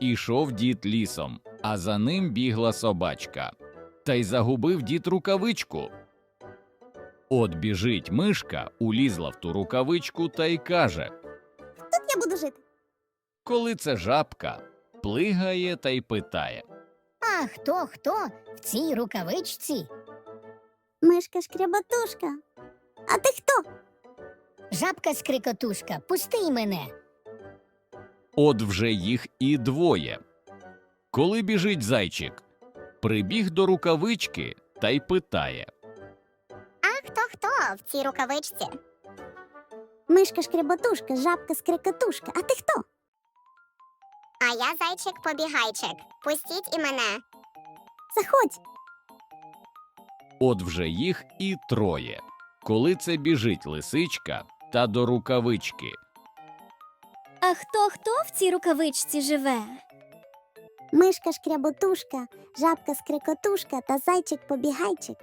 Ішов дід лісом, а за ним бігла собачка. Та й загубив дід рукавичку. От біжить мишка, улізла в ту рукавичку та й каже Тут я буду жити. Коли це жабка, плигає та й питає. А хто хто в цій рукавичці? Мишка шкряботушка. А ти хто? Жабка скрикотушка, пусти мене. От вже їх і двоє. Коли біжить зайчик, прибіг до рукавички та й питає. А хто хто в цій рукавичці? Мишка шкряботушка, жабка скрикотушка. А ти хто? А я зайчик побігайчик. Пустіть і мене. Заходь. От вже їх і троє. Коли це біжить лисичка та до рукавички. А хто хто в цій рукавичці живе? Мишка шкряботушка, жабка скрикотушка та зайчик побігайчик.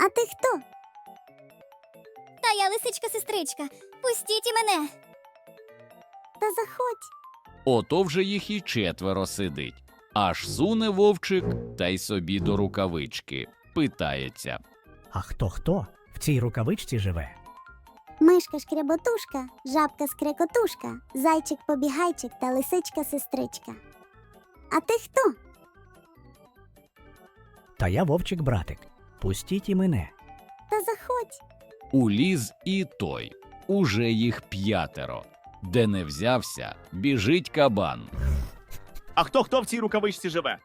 А ти хто? Та я лисичка сестричка. Пустіть і мене. Та заходь. Ото вже їх і четверо сидить. Аж суне вовчик та й собі до рукавички. Питається. А хто хто в цій рукавичці живе? Мишка шкряботушка, жабка скрикотушка, зайчик побігайчик та лисичка сестричка. А ти хто? Та я вовчик братик. Пустіть і мене. Та заходь. Уліз і той. Уже їх п'ятеро. Де не взявся, біжить кабан. А хто хто в цій рукавичці живе?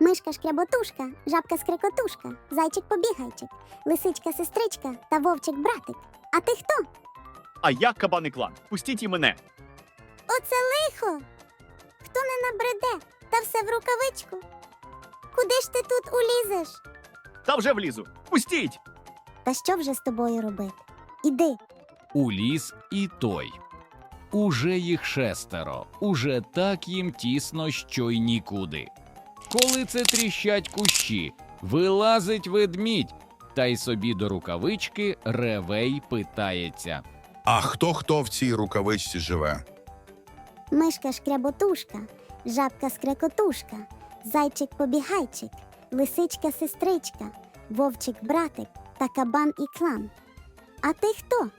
Мишка шкряботушка, жабка скрикотушка, зайчик побігайчик, лисичка сестричка та вовчик братик. А ти хто? А я кабаний клан. Пустіть і мене. Оце лихо. Хто не набреде, та все в рукавичку. Куди ж ти тут улізеш? Та вже влізу. Пустіть! Та що вже з тобою робити? Іди. Уліз і той. Уже їх шестеро, уже так їм тісно, що й нікуди. Коли це тріщать кущі, вилазить ведмідь, та й собі до рукавички ревей питається. А хто хто в цій рукавичці живе? Мишка шкряботушка, жабка скрикотушка, зайчик побігайчик, лисичка сестричка, вовчик братик та кабан і клан. А ти хто?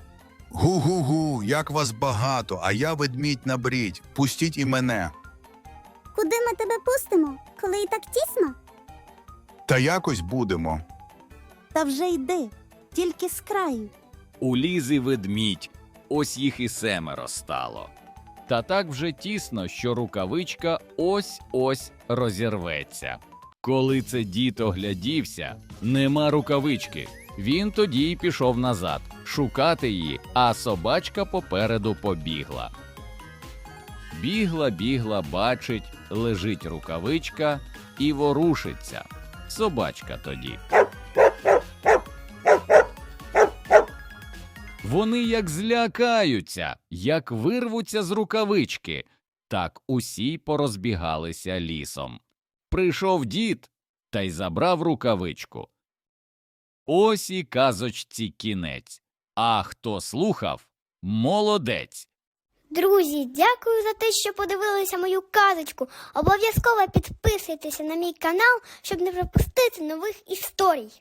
Гу-гу-гу, як вас багато, а я ведмідь набрідь. Пустіть і мене. Куди ми тебе пустимо, коли і так тісно? Та якось будемо. Та вже йди, тільки з краю. Уліз і ведмідь, ось їх і семеро стало. Та так вже тісно, що рукавичка ось ось розірветься. Коли це дід оглядівся, нема рукавички. Він тоді й пішов назад шукати її, а собачка попереду побігла. Бігла, бігла, бачить, лежить рукавичка і ворушиться. Собачка тоді. Вони як злякаються, як вирвуться з рукавички, так усі порозбігалися лісом. Прийшов дід та й забрав рукавичку. Ось і казочці кінець. А хто слухав молодець. Друзі, дякую за те, що подивилися мою казочку. Обов'язково підписуйтеся на мій канал, щоб не пропустити нових історій.